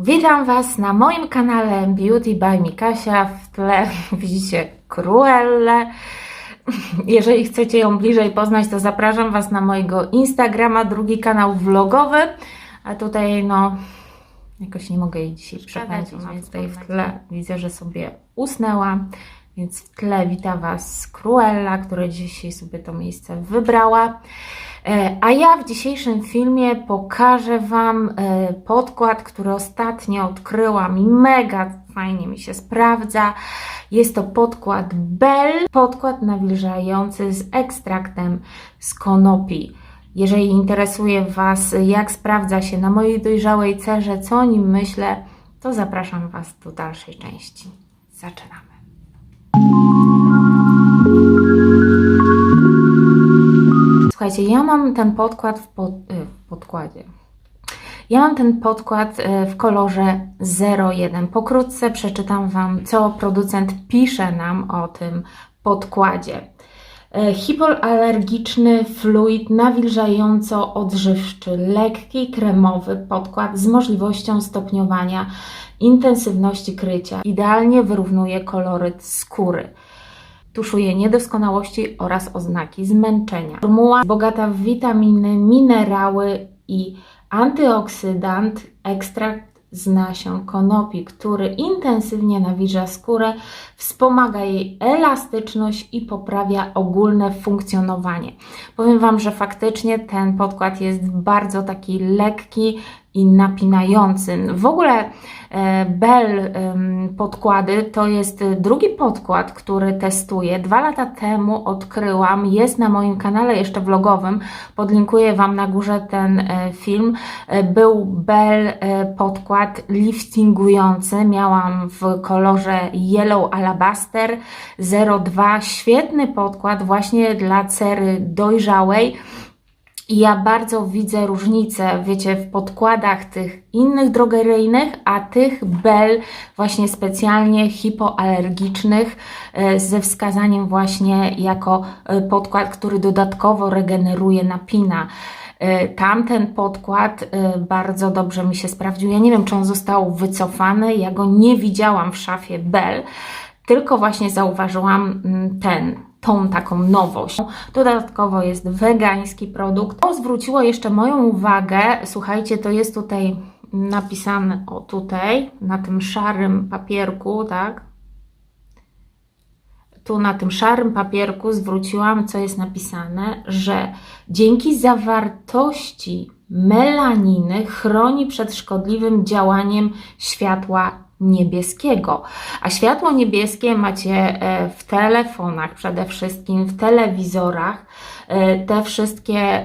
Witam Was na moim kanale Beauty by Mikasia. W tle widzicie Cruellę. Jeżeli chcecie ją bliżej poznać, to zapraszam Was na mojego Instagrama, drugi kanał vlogowy. A tutaj, no, jakoś nie mogę jej dzisiaj przeprowadzić, więc tutaj w tle widzę, że sobie usnęła. Więc w tle wita Was Cruella, która dzisiaj sobie to miejsce wybrała. E, A ja w dzisiejszym filmie pokażę Wam e, podkład, który ostatnio odkryłam i mega fajnie mi się sprawdza. Jest to podkład Bell, podkład nawilżający z ekstraktem z konopi. Jeżeli interesuje Was, jak sprawdza się na mojej dojrzałej cerze, co o nim myślę, to zapraszam Was do dalszej części. Zaczynamy. Słuchajcie, ja mam ten podkład w, pod, y, w podkładzie. Ja mam ten podkład y, w kolorze 01. Pokrótce przeczytam Wam, co producent pisze nam o tym podkładzie. Y, Hipoalergiczny fluid nawilżająco-odżywczy, lekki, kremowy podkład z możliwością stopniowania intensywności krycia. Idealnie wyrównuje koloryt skóry tuszuje niedoskonałości oraz oznaki zmęczenia. Formuła bogata w witaminy, minerały i antyoksydant, ekstrakt z nasion konopi, który intensywnie nawilża skórę, wspomaga jej elastyczność i poprawia ogólne funkcjonowanie. Powiem Wam, że faktycznie ten podkład jest bardzo taki lekki i napinający. W ogóle e, Bell podkłady to jest drugi podkład, który testuję. Dwa lata temu odkryłam, jest na moim kanale jeszcze vlogowym, podlinkuję Wam na górze ten e, film. E, Był Bell podkład liftingujący, miałam w kolorze Yellow Alabaster 02, świetny podkład właśnie dla cery dojrzałej. I ja bardzo widzę różnicę, wiecie, w podkładach tych innych drogeryjnych, a tych Bell właśnie specjalnie hipoalergicznych e, ze wskazaniem właśnie jako e, podkład, który dodatkowo regeneruje, napina. E, Tamten podkład bardzo dobrze mi się sprawdził. Ja nie wiem, czy on został wycofany. Ja go nie widziałam w szafie Bell, tylko właśnie zauważyłam mm, ten, tą taką nowość. Dodatkowo jest wegański produkt. To zwróciło jeszcze moją uwagę. Słuchajcie, to jest tutaj napisane, o tutaj, na tym szarym papierku, tak? tu na tym szarym papierku zwróciłam, co jest napisane, że dzięki zawartości melaniny chroni przed szkodliwym działaniem światła niebieskiego. A światło niebieskie macie e, w telefonach, przede wszystkim w telewizorach. E, Te wszystkie,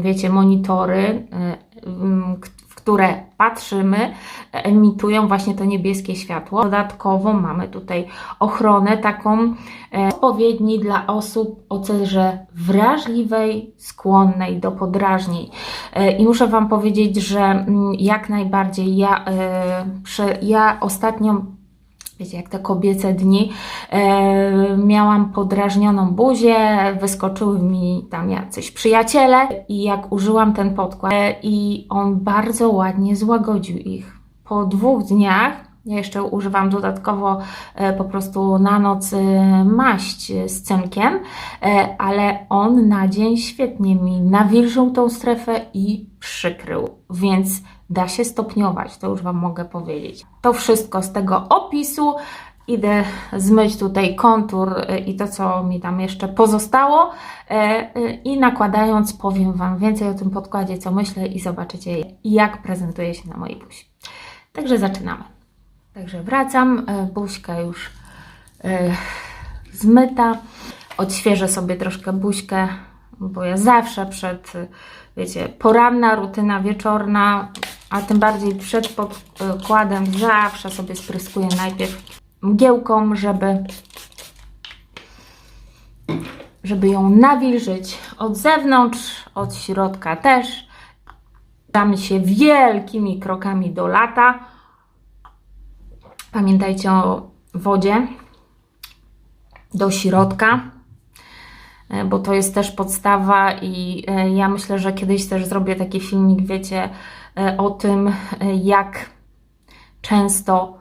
wiecie, monitory, e, które patrzymy, emitują właśnie to niebieskie światło. Dodatkowo mamy tutaj ochronę taką e, odpowiedni dla osób o cerze wrażliwej, skłonnej do podrażnień. E, I muszę Wam powiedzieć, że mm, jak najbardziej ja, e, ja ostatnio wiecie, jak te kobiece dni, e, miałam podrażnioną buzię, wyskoczyły mi tam jacyś przyjaciele i jak użyłam ten podkład e, i on bardzo ładnie złagodził ich. Po dwóch dniach, ja jeszcze używam dodatkowo e, po prostu na noc maść z cynkiem, ale on na dzień świetnie mi nawilżył tą strefę i przykrył, więc da się stopniować, to już Wam mogę powiedzieć. To wszystko z tego opisu. Idę zmyć tutaj kontur e, i to, co mi tam jeszcze pozostało e, e, i nakładając powiem Wam więcej o tym podkładzie, co myślę i zobaczycie, jak prezentuje się na mojej buzi. Także zaczynamy. Także wracam, buźka już zmyta. Odświeżę sobie troszkę buźkę, bo ja zawsze przed, wiecie, poranna rutyna wieczorna, a tym bardziej przed podkładem zawsze sobie spryskuję najpierw mgiełką, żeby żeby ją nawilżyć od zewnątrz, od środka też. Damy się wielkimi krokami do lata. Pamiętajcie o wodzie do środka, bo to jest też podstawa i e, ja myślę, że kiedyś też zrobię taki filmik, wiecie, e, o tym, e, jak często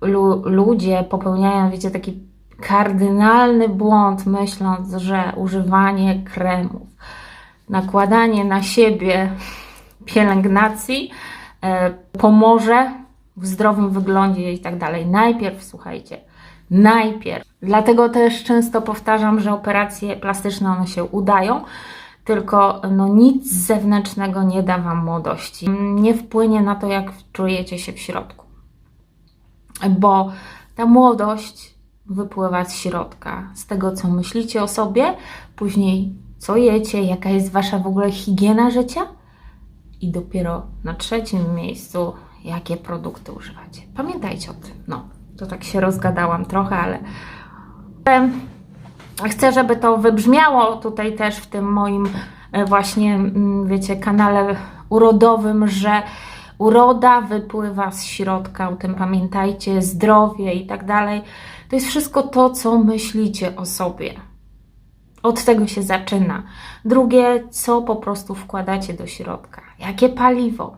lu- ludzie popełniają, wiecie, taki kardynalny błąd, myśląc, że używanie kremów, nakładanie na siebie pielęgnacji e, pomoże w zdrowym wyglądzie i tak dalej. Najpierw, słuchajcie, najpierw. Dlatego też często powtarzam, że operacje plastyczne one się udają, tylko no, nic zewnętrznego nie da Wam młodości. Nie wpłynie na to, jak czujecie się w środku. Bo ta młodość wypływa z środka, z tego, co myślicie o sobie, później co jecie, jaka jest Wasza w ogóle higiena życia i dopiero na trzecim miejscu, jakie produkty używacie. Pamiętajcie o tym. No, to tak się rozgadałam trochę, ale chcę, żeby to wybrzmiało tutaj też w tym moim e, właśnie, mm, wiecie, kanale urodowym, że uroda wypływa z środka, o tym pamiętajcie, zdrowie i tak dalej. To jest wszystko to, co myślicie o sobie. Od tego się zaczyna. Drugie, co po prostu wkładacie do środka. Jakie paliwo?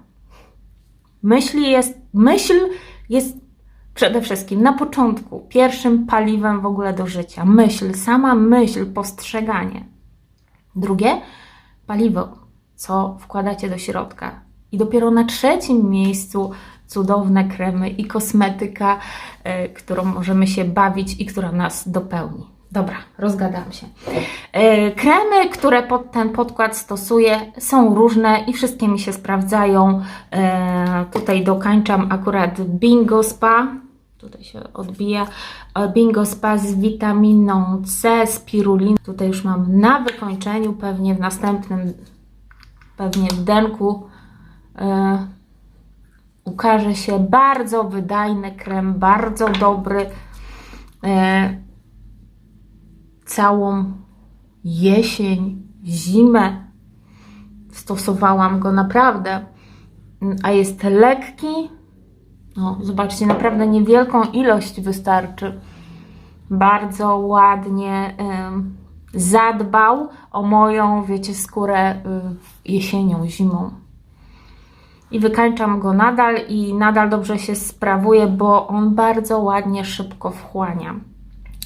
Myśli jest, myśl jest przede wszystkim na początku pierwszym paliwem w ogóle do życia. Myśl, sama myśl, postrzeganie. Drugie, paliwo, co wkładacie do środka. I dopiero na trzecim miejscu cudowne kremy i kosmetyka, y, którą możemy się bawić i która nas dopełni. Dobra, rozgadam się. Y, Kremy, które pod ten podkład stosuję, są różne i wszystkie mi się sprawdzają. Y, Tutaj dokańczam akurat Bingo Spa. Tutaj się odbija. E, Bingo Spa z witaminą C, spiruliną. Tutaj już mam na wykończeniu, pewnie w następnym, pewnie w denku e, ukaże się bardzo wydajny krem, bardzo dobry. Całą jesień, zimę stosowałam go naprawdę, a jest lekki. No, zobaczcie, naprawdę niewielką ilość wystarczy. Bardzo ładnie em, zadbał o moją, wiecie, skórę y, jesienią, zimą. I wykańczam go nadal i nadal dobrze się sprawuje, bo on bardzo ładnie, szybko wchłania.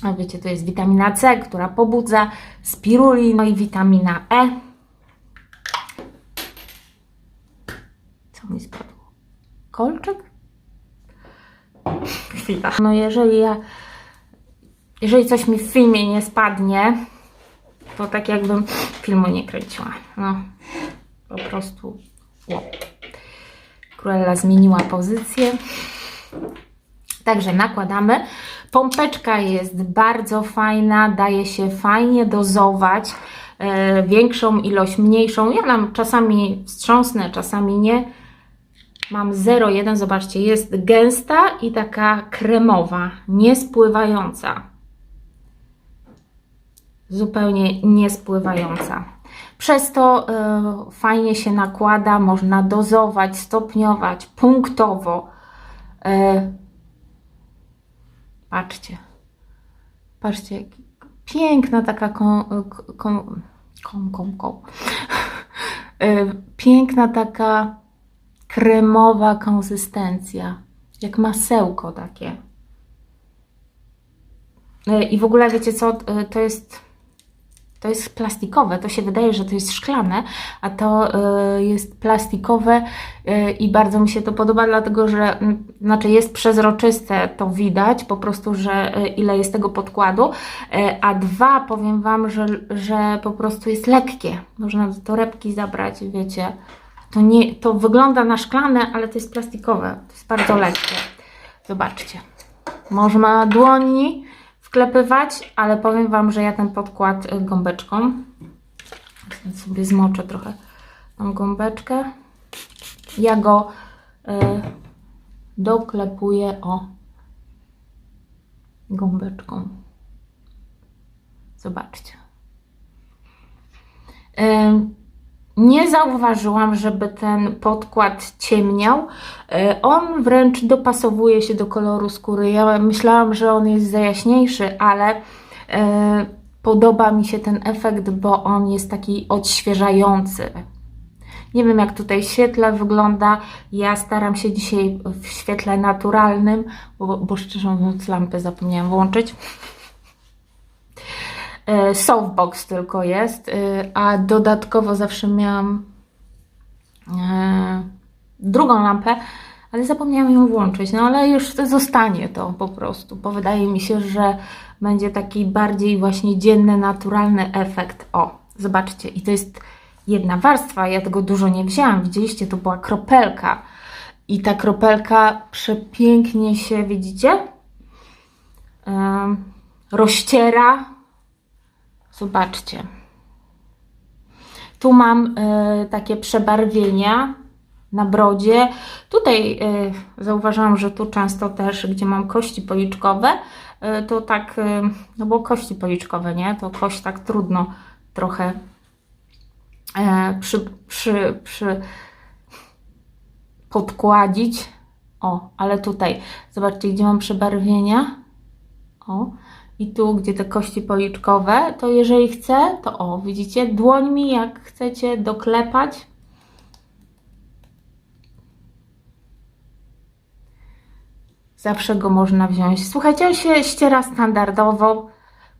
A wiecie, to jest witamina C, która pobudza, spirulin, no i witamina E. Co mi spadło? Kolczyk? Chwila. No jeżeli ja, jeżeli coś mi w filmie nie spadnie, to tak jakbym filmu nie kręciła. No, po prostu wow. Cruella zmieniła pozycję. Także nakładamy. Pompeczka jest bardzo fajna, daje się fajnie dozować. E, większą ilość, mniejszą. Ja nam czasami wstrząsnę, czasami nie. Mam 0,1, zobaczcie, jest gęsta i taka kremowa, niespływająca. Zupełnie niespływająca. Przez to e, fajnie się nakłada, można dozować, stopniować, punktowo. E, Patrzcie. Patrzcie, piękna taka kon, kon, kon, kon, kon. Y, Piękna taka kremowa konsystencja. Jak masełko takie. Y, I w ogóle wiecie co, Y, to jest to jest plastikowe, to się wydaje, że to jest szklane, a to y, jest plastikowe y, i bardzo mi się to podoba, dlatego że mm, znaczy jest przezroczyste, to widać po prostu, że y, ile jest tego podkładu, a dwa, powiem Wam, że, że po prostu jest lekkie, można do torebki zabrać, wiecie, to, nie, to wygląda na szklane, ale to jest plastikowe, to jest bardzo lekkie. Zobaczcie, można dłoni wklepywać, ale powiem Wam, że ja ten podkład y, gąbeczką sobie zmoczę trochę tą gąbeczkę. Ja go y, doklepuję o gąbeczką. Zobaczcie. Ym, nie zauważyłam, żeby ten podkład ciemniał. E, On wręcz dopasowuje się do koloru skóry. Ja myślałam, że on jest zajaśniejszy, ale e, podoba mi się ten efekt, bo on jest taki odświeżający. Nie wiem, jak tutaj świetle wygląda. Ja staram się dzisiaj w świetle naturalnym, bo, bo szczerze mówiąc, lampę zapomniałam włączyć. E, Softbox tylko jest, e, a dodatkowo zawsze miałam e, drugą lampę, ale zapomniałam ją włączyć. No ale już zostanie to po prostu, bo wydaje mi się, że będzie taki bardziej właśnie dzienny, naturalny efekt. O, zobaczcie, i to jest jedna warstwa, ja tego dużo nie wzięłam. Widzieliście, to była kropelka. I ta kropelka przepięknie się, widzicie? Em, rozciera. Zobaczcie. Tu mam e, takie przebarwienia na brodzie. Tutaj e, zauważyłam, że tu często też, gdzie mam kości policzkowe, e, to tak, e, no bo kości policzkowe, nie? To kość tak trudno trochę e, przy, przy, przy podkładzić. O, ale tutaj, zobaczcie, gdzie mam przebarwienia. O, i tu, gdzie te kości policzkowe, to jeżeli chcę, to o, widzicie, dłońmi, jak chcecie doklepać, zawsze go można wziąć. Słuchajcie, on się ściera standardowo,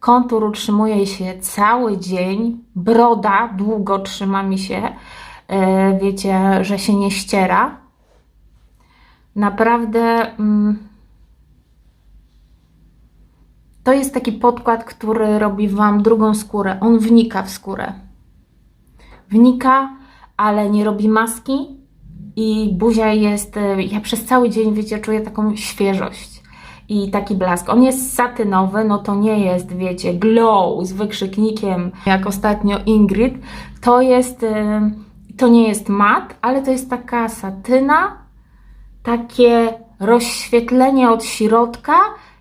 kontur utrzymuje się cały dzień, broda długo trzyma mi się, e, wiecie, że się nie ściera. Naprawdę... Mm, to jest taki podkład, który robi Wam drugą skórę. On wnika w skórę. Wnika, ale nie robi maski i buzia jest, e, ja przez cały dzień, wiecie, czuję taką świeżość i taki blask. On jest satynowy, no to nie jest, wiecie, glow z wykrzyknikiem, jak ostatnio Ingrid. To jest, e, to nie jest mat, ale to jest taka satyna, takie rozświetlenie od środka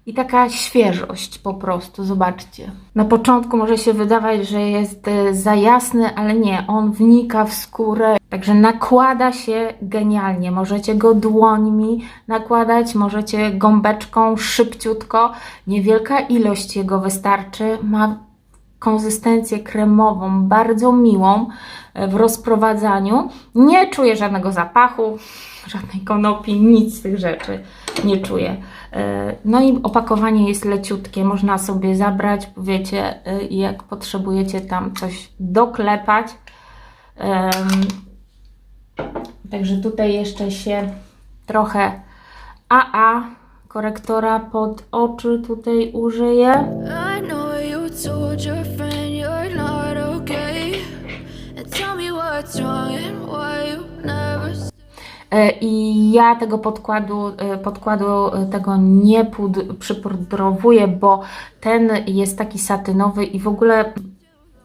i taka świeżość po prostu, zobaczcie. Na początku może się wydawać, że jest e, za jasny, ale nie, on wnika w skórę, także nakłada się genialnie. Możecie go dłońmi nakładać, możecie gąbeczką szybciutko, niewielka ilość jego wystarczy. Ma konsystencję kremową, bardzo miłą e, w rozprowadzaniu. Nie czuję żadnego zapachu, żadnej konopi, nic z tych rzeczy nie czuję. E, No i opakowanie jest leciutkie, można sobie zabrać, wiecie, e, jak potrzebujecie tam coś doklepać. Także tutaj jeszcze się trochę AA korektora pod oczy tutaj użyję. I ja tego podkładu, e, podkładu e, tego nie pud- przypudrowuję, bo ten jest taki satynowy i w ogóle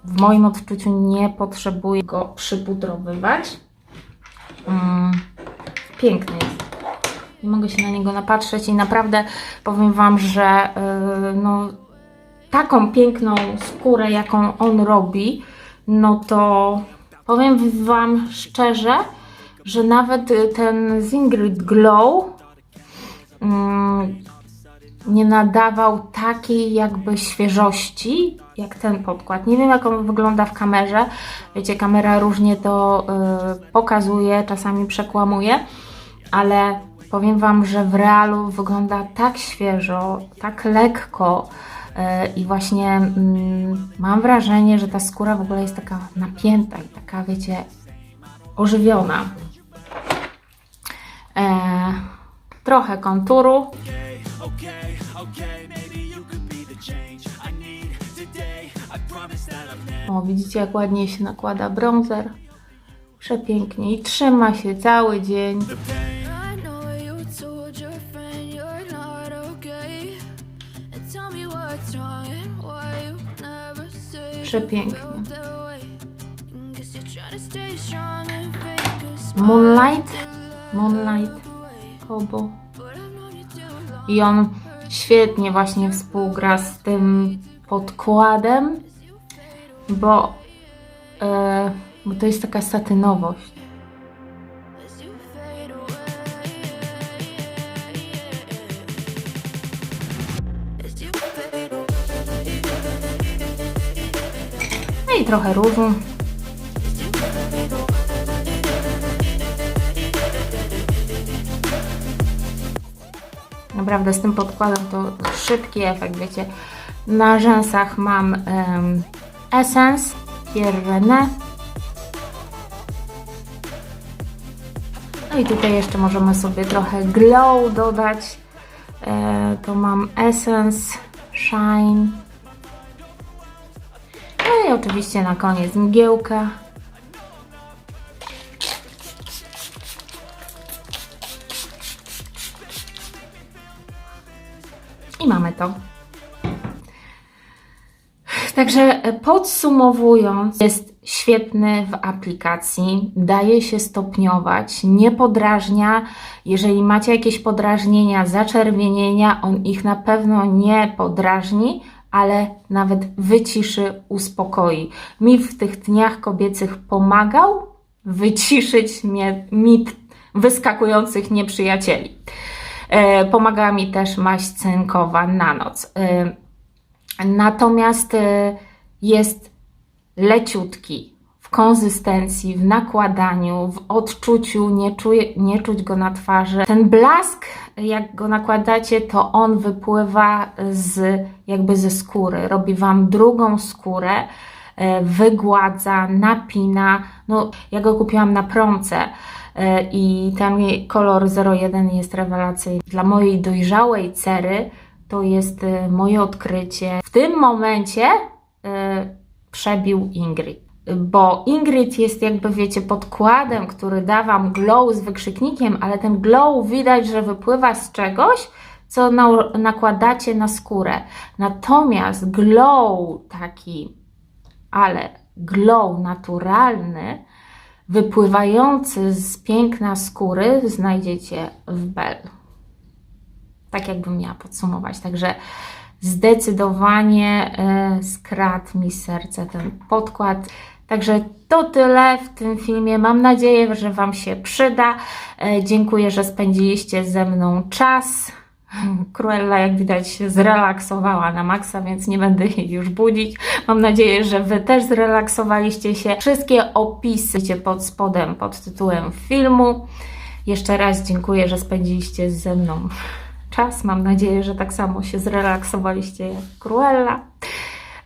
w moim odczuciu nie potrzebuję go przypudrowywać. Mm, piękny jest. Nie mogę się na niego napatrzeć i naprawdę powiem Wam, że e, no, taką piękną skórę, jaką on robi, no to powiem Wam szczerze, że nawet y, ten Zingrid Glow mm, nie nadawał takiej jakby świeżości jak ten podkład. Nie wiem jak on wygląda w kamerze. Wiecie, kamera różnie to y, pokazuje, czasami przekłamuje, ale powiem Wam, że w realu wygląda tak świeżo, tak lekko y, i właśnie mm, mam wrażenie, że ta skóra w ogóle jest taka napięta i taka, wiecie, ożywiona. E, trochę konturu. O, widzicie jak ładnie się nakłada bronzer. Przepięknie i trzyma się cały dzień. Przepięknie. Moonlight. Moonlight. Kobo. I on świetnie właśnie współgra z tym podkładem, bo, e, bo to jest taka satynowość. No i trochę różu. Naprawdę z tym podkładem to szybki efekt, wiecie. Na rzęsach mam em, Essence Pierre René. No i tutaj jeszcze możemy sobie trochę glow dodać. E, to mam Essence Shine. No i oczywiście na koniec mgiełka. Także podsumowując, jest świetny w aplikacji, daje się stopniować, nie podrażnia. Jeżeli macie jakieś podrażnienia, zaczerwienienia, on ich na pewno nie podrażni, ale nawet wyciszy, uspokoi. Mi w tych dniach kobiecych pomagał wyciszyć mnie, mi wyskakujących nieprzyjacieli. E, Pomagała mi też maść cynkowa na noc. Natomiast e, jest leciutki w konsystencji, w nakładaniu, w odczuciu, nie, czuje, nie czuć go na twarzy. Ten blask, jak go nakładacie, to on wypływa z, jakby ze skóry, robi Wam drugą skórę, e, wygładza, napina. No, ja go kupiłam na promce e, i jej kolor 01 jest rewelacyjny. Dla mojej dojrzałej cery to jest e, moje odkrycie. W tym momencie e, przebił Ingrid. Bo Ingrid jest jakby, wiecie, podkładem, który da Wam glow z wykrzyknikiem, ale ten glow widać, że wypływa z czegoś, co na, nakładacie na skórę. Natomiast glow taki, ale glow naturalny, wypływający z piękna skóry, znajdziecie w Bell. Tak jakbym miała podsumować. Także zdecydowanie e, skradł mi serce ten podkład. Także to tyle w tym filmie. Mam nadzieję, że Wam się przyda. E, Dziękuję, że spędziliście ze mną czas. Cruella, jak widać, zrelaksowała na maksa, więc nie będę jej już budzić. Mam nadzieję, że Wy też zrelaksowaliście się. Wszystkie opisy macie pod spodem, pod tytułem filmu. Jeszcze raz dziękuję, że spędziliście ze mną czas. Mam nadzieję, że tak samo się zrelaksowaliście jak Cruella.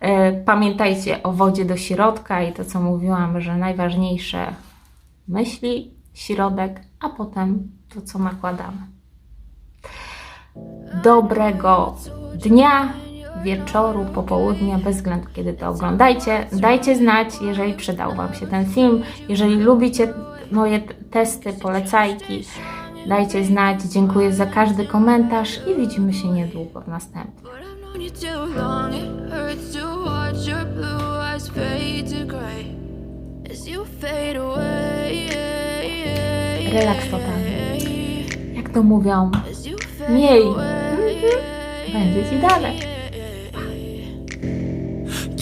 E, Pamiętajcie o wodzie do środka i to, co mówiłam, że najważniejsze myśli, środek, a potem to, co nakładamy. Dobrego dnia, wieczoru, popołudnia, bez względu kiedy to oglądajcie. Dajcie znać, jeżeli przydał Wam się ten film. Jeżeli lubicie moje testy, polecajki, dajcie znać. Dziękuję za każdy komentarz i widzimy się niedługo w następnym. Relaks totalny. Jak to mówią, miej, away. będzie Ci dalej.